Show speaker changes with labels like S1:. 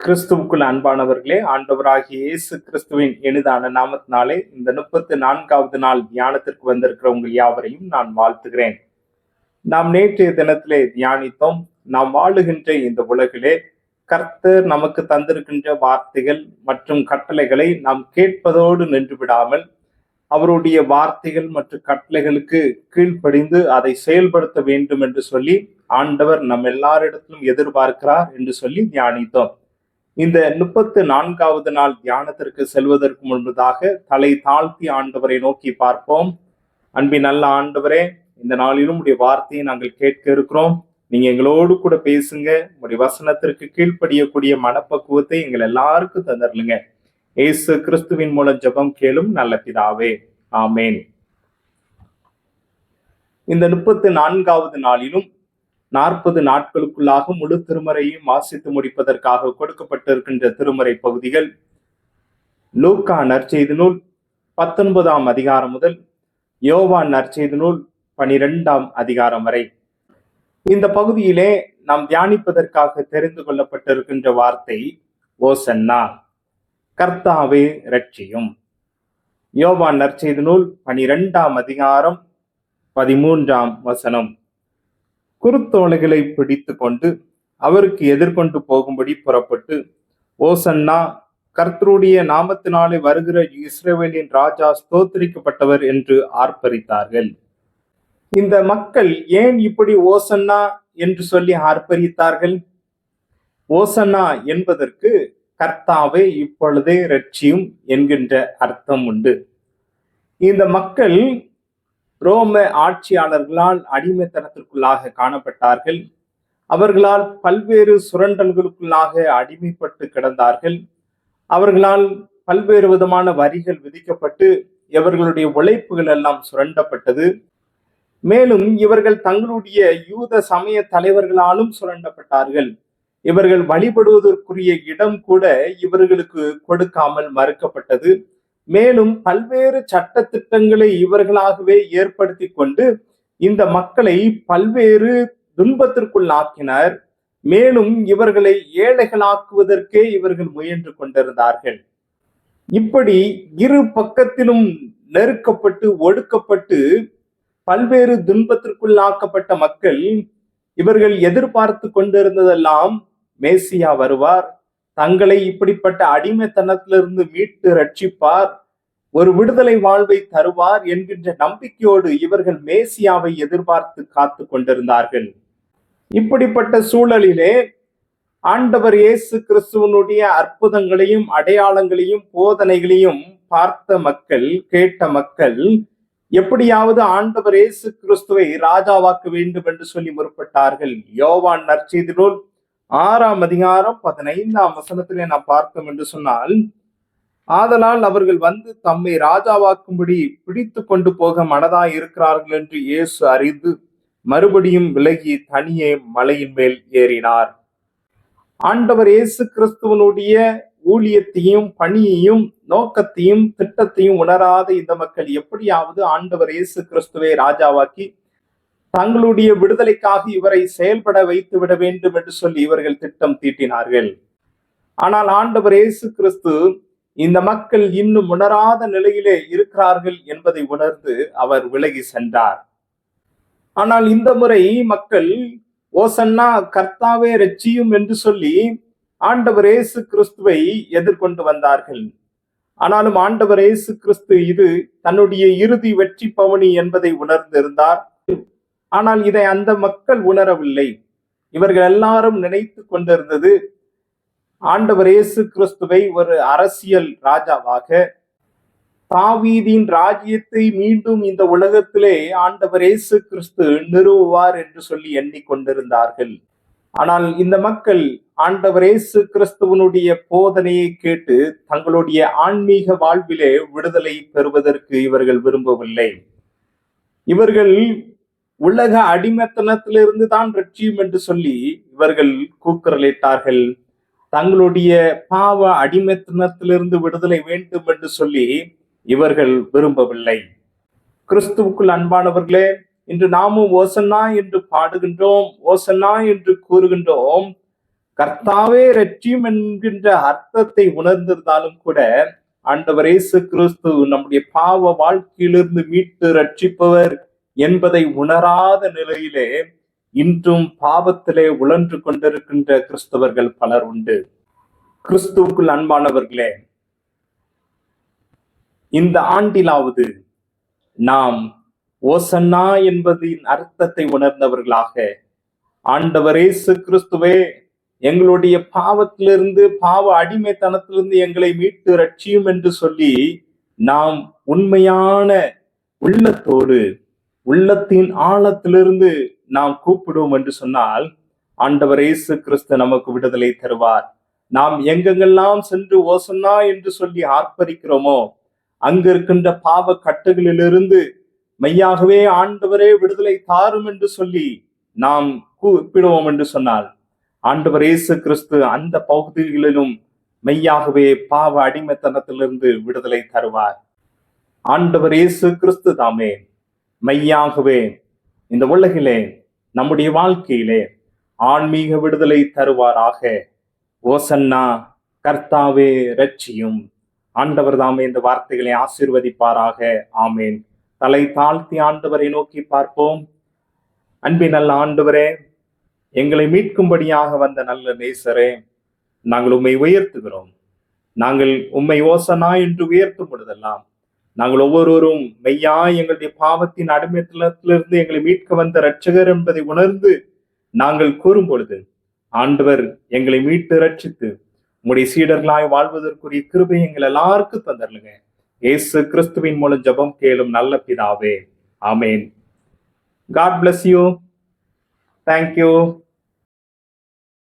S1: கிறிஸ்துவுக்குள் அன்பானவர்களே ஆண்டவராகிய இயேசு கிறிஸ்துவின் எளிதான நாமத்தினாலே இந்த முப்பத்து நான்காவது நாள் தியானத்திற்கு வந்திருக்கிற உங்கள் யாவரையும் நான் வாழ்த்துகிறேன். நாம் நேற்றைய தினத்திலே தியானித்தோம் நாம் வாழுகின்ற இந்த உலகிலே கர்த்தர் நமக்கு தந்திருக்கின்ற வார்த்தைகள் மற்றும் கட்டளைகளை நாம் கேட்பதோடு நின்று விடாமல் அவருடைய வார்த்தைகள் மற்றும் கட்டளைகளுக்கு கீழ்ப்படிந்து அதை செயல்படுத்த வேண்டும் என்று சொல்லி ஆண்டவர் நம் எல்லாரிடத்திலும் எதிர்பார்க்கிறார் என்று சொல்லி தியானித்தோம். இந்த முப்பத்து நான்காவது நாள் தியானத்திற்கு செல்வதற்கு முன்பதாக தலை தாழ்த்தி ஆண்டவரை நோக்கி பார்ப்போம். அன்பின் நல்ல ஆண்டவரே இந்த நாளிலும் உடைய வார்த்தையை நாங்கள் கேட்க இருக்கிறோம். நீங்க எங்களோடு கூட பேசுங்க. உடைய வசனத்திற்கு கீழ்ப்படியக்கூடிய மனப்பக்குவத்தை எங்கள் எல்லாருக்கும் தந்துடலுங்க ஏசு கிறிஸ்துவின் மூலம் ஜெபம் கேளும் நல்ல பிதாவே. ஆமேன். இந்த முப்பத்து நான்காவது நாளிலும் நாற்பது நாட்களுக்குள்ளாக முழு திருமறையும் வாசித்து முடிப்பதற்காக கொடுக்கப்பட்டிருக்கின்ற திருமறை பகுதிகள் லூக்கா நற்செய்தி நூல் பத்தொன்பதாம் அதிகாரம் முதல் யோவான் நற்செய்தி நூல் பனிரெண்டாம் அதிகாரம் வரை. இந்த பகுதியிலே நாம் தியானிப்பதற்காக தெரிந்து கொள்ளப்பட்டிருக்கின்ற வார்த்தை ஓசன்னா. கர்த்தாவே ரட்சியும் யோவான் நற்செய்தி நூல் பனிரெண்டாம் அதிகாரம் பதிமூன்றாம் வசனம். குருத்தோலைகளை பிடித்து கொண்டு அவருக்கு எதிர்கொண்டு போகும்படி புறப்பட்டு ஓசன்னா கர்த்தருடைய நாமத்தினாலே வருகிற இஸ்ரேவேலின் ராஜா ஸ்தோத்திரிக்கப்பட்டவர் என்று ஆர்ப்பரித்தார்கள். இந்த மக்கள் ஏன் இப்படி ஓசன்னா என்று சொல்லி ஆர்ப்பரித்தார்கள்? ஓசன்னா என்பதற்கு கர்த்தாவே இப்பொழுதே ரட்சியும் என்கின்ற அர்த்தம் உண்டு. இந்த மக்கள் ரோம ஆட்சியாளர்களால் அடிமைத்தனத்திற்குள்ளாக காணப்பட்டார்கள். அவர்களால் பல்வேறு சுரண்டல்களுக்குள்ளாக அடிமைப்பட்டு கிடந்தார்கள். அவர்களால் பல்வேறு விதமான வரிகள் விதிக்கப்பட்டு இவர்களுடைய உழைப்புகள் எல்லாம் சுரண்டப்பட்டது. மேலும் இவர்கள் தங்களுடைய யூத சமய தலைவர்களாலும் சுரண்டப்பட்டார்கள். இவர்கள் வழிபடுவதற்குரிய இடம் கூட இவர்களுக்கு கொடுக்காமல் மறுக்கப்பட்டது. மேலும் பல்வேறு சட்ட திட்டங்களை இவர்களாகவே ஏற்படுத்தி கொண்டு இந்த மக்களை பல்வேறு துன்பத்திற்குள்ளாக்கினர் மேலும் இவர்களை ஏழைகளாக்குவதற்கே இவர்கள் முயன்று கொண்டிருந்தார்கள். இப்படி இரு பக்கத்திலும் நெருக்கப்பட்டு ஒடுக்கப்பட்டு பல்வேறு துன்பத்திற்குள்ளாக்கப்பட்ட மக்கள் இவர்கள் எதிர்பார்த்து கொண்டிருந்ததெல்லாம் மேசியா வருவார். தங்களை இப்படிப்பட்ட அடிமைத்தனத்திலிருந்து மீட்டு ரட்சிப்பார் ஒரு விடுதலை வாழ்வை தருவார் என்கின்ற நம்பிக்கையோடு இவர்கள் மேசியாவை எதிர்பார்த்து காத்து கொண்டிருந்தார்கள். இப்படிப்பட்ட சூழலிலே ஆண்டவர் இயேசு கிறிஸ்துவனுடைய அற்புதங்களையும் அடையாளங்களையும் போதனைகளையும் பார்த்த மக்கள் கேட்ட மக்கள் எப்படியாவது ஆண்டவர் இயேசு கிறிஸ்துவை ராஜாவாக்க வேண்டும் என்று சொல்லி முற்பட்டார்கள். யோவான் நற்செய்தி நூல் ஆறாம் அதிகாரம் பதினைந்தாம் வசனத்திலே நாம் பார்த்தோம் என்று சொன்னால் ஆதலால் அவர்கள் வந்து தம்மை ராஜாவாக்கும்படி பிடித்து கொண்டு போக மனதாய் இருக்கிறார்கள் என்று இயேசு அறிந்து மறுபடியும் விலகி தனியே மலையின் மேல் ஏறினார். ஆண்டவர் இயேசு கிறிஸ்துவனுடைய ஊழியத்தையும் பணியையும் நோக்கத்தையும் திட்டத்தையும் உணராத இந்த மக்கள் எப்படியாவது ஆண்டவர் இயேசு கிறிஸ்துவை ராஜாவாக்கி தங்களுடைய விடுதலைக்காக இவரை செயல்பட வைத்து விட வேண்டும் என்று சொல்லி இவர்கள் திட்டம் தீட்டினார்கள். ஆனால் ஆண்டவர் இயேசு கிறிஸ்து இந்த மக்கள் இன்னும் உணராத நிலையிலே இருக்கிறார்கள் என்பதை உணர்ந்து அவர் விலகி சென்றார். ஆனால் இந்த முறை மக்கள் ஓசன்னா கர்த்தாவே ரச்சியும் என்று சொல்லி ஆண்டவர் இயேசு கிறிஸ்துவை எதிர்கொண்டு வந்தார்கள். ஆனாலும் ஆண்டவர் இயேசு கிறிஸ்து இது தன்னுடைய இறுதி வெற்றி பவனி என்பதை உணர்ந்திருந்தார். ஆனால் இதை அந்த மக்கள் உணரவில்லை. இவர்கள் எல்லாரும் நினைத்து கொண்டிருந்தது ஆண்டவர் இயேசு கிறிஸ்துவை ஒரு அரசியல் ராஜாவாக தாவீதின் ராஜ்யத்தை மீண்டும் இந்த உலகத்திலே ஆண்டவர் இயேசு கிறிஸ்து நிறுவுவார் என்று சொல்லி எண்ணிக்கொண்டிருந்தார்கள். ஆனால் இந்த மக்கள் ஆண்டவர் இயேசு கிறிஸ்துவனுடைய போதனையை கேட்டு தங்களுடைய ஆன்மீக வாழ்விலே விடுதலை பெறுவதற்கு இவர்கள் விரும்பவில்லை. இவர்கள் உலக அடிமைத்தனத்திலிருந்து தான் ரட்சியும் என்று சொல்லி இவர்கள் கூக்குரலிட்டார்கள். தங்களுடைய பாவ அடிமைத்தனத்திலிருந்து விடுதலை வேண்டும் என்று சொல்லி இவர்கள் விரும்பவில்லை. கிறிஸ்துவுக்குள் அன்பானவர்களே இன்று நாமும் ஓசன்னா என்று பாடுகின்றோம் ஓசன்னா என்று கூறுகின்றோம். கர்த்தாவே ரட்சியும் என்கின்ற அர்த்தத்தை உணர்ந்திருந்தாலும் கூட ஆண்டவர் இயேசு கிறிஸ்து நம்முடைய பாவ வாழ்க்கையிலிருந்து மீட்டு ரட்சிப்பவர். என்பதை உணராத நிலையிலே இன்றும் பாவத்திலே உழன்று கொண்டிருக்கின்ற கிறிஸ்தவர்கள் பலர் உண்டு. கிறிஸ்துவுக்குள் அன்பானவர்களே இந்த ஆண்டிலாவது நாம் ஓசன்னா என்பதின் அர்த்தத்தை உணர்ந்தவர்களாக ஆண்டவரேசு கிறிஸ்துவே எங்களுடைய பாவத்திலிருந்து பாவ அடிமைத்தனத்திலிருந்து எங்களை மீட்டு ரட்சியும் என்று சொல்லி நாம் உண்மையான உள்ளத்தோடு உள்ளத்தின் ஆழத்திலிருந்து நாம் கூப்பிடுவோம் என்று சொன்னால் ஆண்டவர் இயேசு கிறிஸ்து நமக்கு விடுதலை தருவார். நாம் எங்கெங்கெல்லாம் சென்று ஓசன்னா என்று சொல்லி ஆர்ப்பரிக்கிறோமோ அங்கு இருக்கின்ற பாவ கட்டுகளிலிருந்து மெய்யாகவே ஆண்டவரே விடுதலை தாரும் என்று சொல்லி நாம் கூப்பிடுவோம் என்று சொன்னால் ஆண்டவர் இயேசு கிறிஸ்து அந்த பகுதிகளிலும் மெய்யாகவே பாவ அடிமைத்தனத்திலிருந்து விடுதலை தருவார். ஆண்டவர் இயேசு கிறிஸ்து தாமே மெய்யாகவே இந்த உலகிலே நம்முடைய வாழ்க்கையிலே ஆன்மீக விடுதலை தருவாராக. ஓசன்னா கர்த்தாவே ரட்சியும் ஆண்டவர் தாமே இந்த வார்த்தைகளை ஆசீர்வதிப்பாராக. ஆமேன். தலை தாழ்த்தி ஆண்டவரை நோக்கி பார்ப்போம். அன்பின் நல்ல ஆண்டவரே எங்களை மீட்கும்படியாக வந்த நல்ல நேசரே நாங்கள் உம்மை உயர்த்துகிறோம். நாங்கள் உம்மை ஓசனா என்று உயர்த்தும் பொழுதெல்லாம் நாங்கள் ஒவ்வொருவரும் மெய்யா எங்களுடைய பாவத்தின் அடிமைத்தனத்திலிருந்து எங்களை மீட்க வந்த இரட்சகர் என்பதை உணர்ந்து நாங்கள் கூறும் பொழுது ஆண்டவர் எங்களை மீட்டு ரட்சித்து உங்களுடைய சீடர்களாய் வாழ்வதற்குரிய கிருபை எங்கள் எல்லாருக்கும் தந்தருளுங்க. இயேசு கிறிஸ்துவின் மூலம் ஜெபம் கேளும் நல்ல பிதாவே. ஆமேன். God bless you thank you